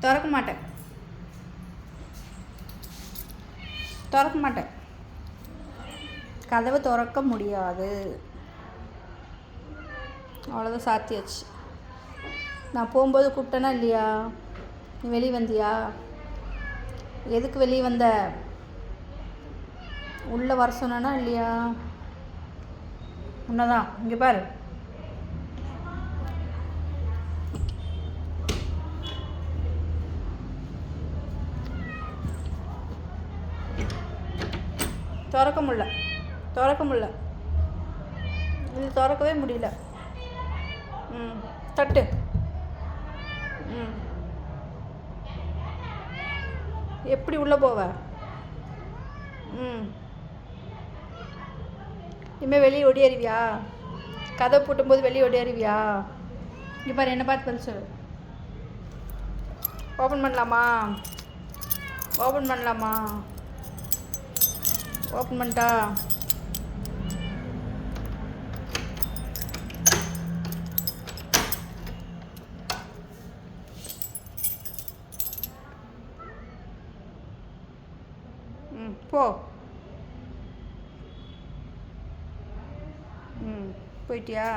திறக்க மாட்டேன் திறக்க மாட்டேன் கதவை திறக்க முடியாது. அவ்வளோதான் சாத்தியாச்சு. நான் போகும்போது கூப்பிட்டேனா இல்லையா? நீ வெளியே வந்தியா? எதுக்கு வெளியே வந்த? உள்ளே வர சொன்னா இல்லையா? உன்னதான் இங்கே பாரு. திறக்க முடில திறக்க முடில இது திறக்கவே முடியல. ம் தட்டு. ம். எப்படி உள்ளே போவ? ம். இனிமேல் வெளியே ஒடியறிவியா கதை பூட்டும்போது வெளியே ஒடியறிவியா இங்கே பாரு என்ன பார்த்து பதில் சொல்லு. ஓப்பன் பண்ணலாமா? ஓப்பன் பண்ணலாமா? ஓப்பன் பண்ணிட்டா. ம் போ. ம் போயிட்டியா?